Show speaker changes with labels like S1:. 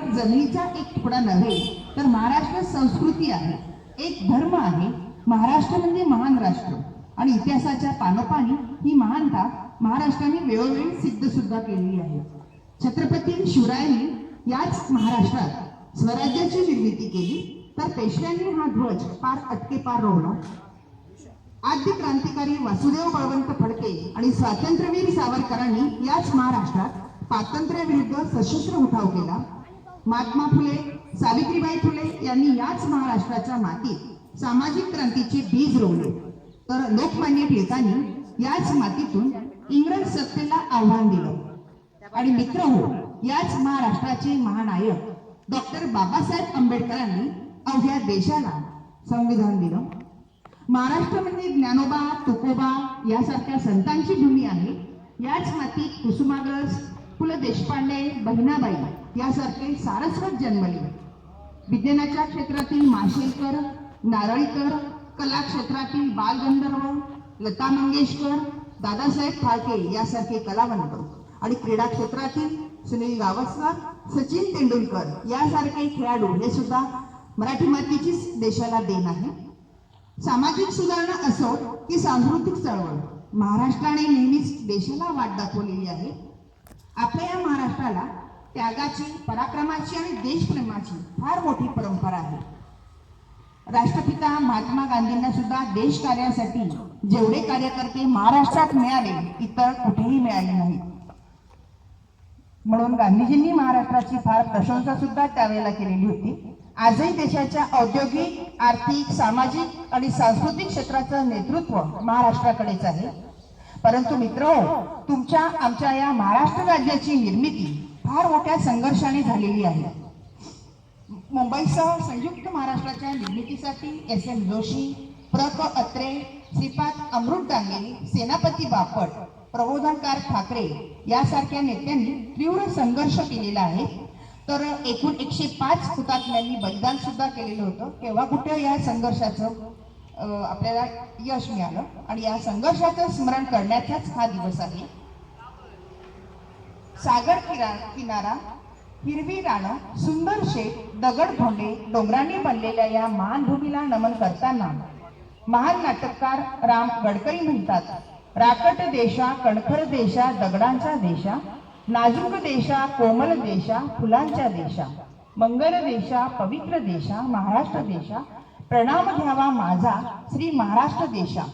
S1: जमिनीचा एक तुकडा नव्हे तर महाराष्ट्र संस्कृती आहे एक धर्म आहे महाराष्ट्र म्हणजे महान राष्ट्र. आणि इतिहासाच्या पानोपानी ही महानता महाराष्ट्राने वेळोवेळी सिद्ध सुद्धा केलेली आहे. छत्रपती शिवरायांनी याच महाराष्ट्रात स्वराज्याची निर्मिती केली तर पेशव्यांनी हा ध्वज पार अटके पार रोवला. आद्य क्रांतिकारी वासुदेव बळवंत फडके आणि स्वातंत्र्यवीर सावरकरांनी याच महाराष्ट्रात स्वातंत्र्याविरुद्ध सशस्त्र उठाव केला. महात्मा फुले सावित्रीबाई फुले यांनी याच महाराष्ट्राच्या मातीत सामाजिक क्रांतीचे बीज रोवले. तर लोकमान्य टिळकांनी याच मातीतून इंग्रज सत्तेला आव्हान दिलं. आणि मित्र हो याच महाराष्ट्राचे महानायक डॉक्टर बाबासाहेब आंबेडकरांनी अवघ्या देशाला संविधान दिलं. महाराष्ट्र म्हणजे ज्ञानोबा तुकोबा यासारख्या संतांची भूमी आहे. याच मातीत कुसुमाग्रज पु ल देशपांडे बहिणाबाई यासारखे सारस्वत जन्मले. विज्ञानाच्या क्षेत्रातील माशेलकर नारळीकर कला क्षेत्रातील बालगंधर्व लता मंगेशकर दादासाहेब फाळके यासारखे कलावंत आणि क्रीडा क्षेत्रातील सुनील गावस्कर सचिन तेंडुलकर यासारखे खेळाडू हे सुद्धा मराठी मातीचीच देशाला देण आहे. सामाजिक सुधारणा असो की सांस्कृतिक चळवळ महाराष्ट्राने नेहमीच देशाला वाट दाखवलेली आहे. आपल्या या महाराष्ट्राला त्यागाची पराक्रमाची आणि देशप्रेमाची फार मोठी परंपरा आहे. राष्ट्रपिता महात्मा गांधींना सुद्धा देश कार्यासाठी जेवढे कार्यकर्ते महाराष्ट्रात मिळाले इतर कुठेही मिळाले नाही म्हणून गांधीजींनी महाराष्ट्राची फार प्रशंसा सुद्धा त्यावेळेला केलेली होती. आजही देशाच्या औद्योगिक आर्थिक सामाजिक आणि सांस्कृतिक क्षेत्राचं नेतृत्व महाराष्ट्राकडेच आहे. परंतु मित्र तुमच्या आमच्या या महाराष्ट्र राज्याची निर्मिती फार मोठ्या संघर्षाने झालेली आहे. मुंबईसह संयुक्त महाराष्ट्राच्या निर्मितीसाठी एस एम जोशी प्र क अत्रे श्रीपाद अमृत डांगे सेनापती बापट प्रबोधनकार ठाकरे यासारख्या नेत्यांनी तीव्र संघर्ष केलेला आहे. तर एकूण एकशे पाच हुतात्म्यांनी बलिदान सुद्धा केलेलं होतं. तेव्हा कुठे या संघर्षाचं आपल्याला यश मिळालं? आणि या संघर्षाचं स्मरण करण्याचाच हा दिवस आहे. सागर किरा किनारा हिरवी रानं सुंदर शेत दगड भोंडे डोंगरांनी बनलेल्या या महान भूमीला नमन करताना महान नाटककार राम गडकरी म्हणतात राकट देशा कणखर देशा दगडांचा देशा नाजूक देशा कोमल देशा फुलांच्या देशा मंगल देशा पवित्र देशा महाराष्ट्र देशा प्रणाम घ्यावा माझा श्री महाराष्ट्र देशा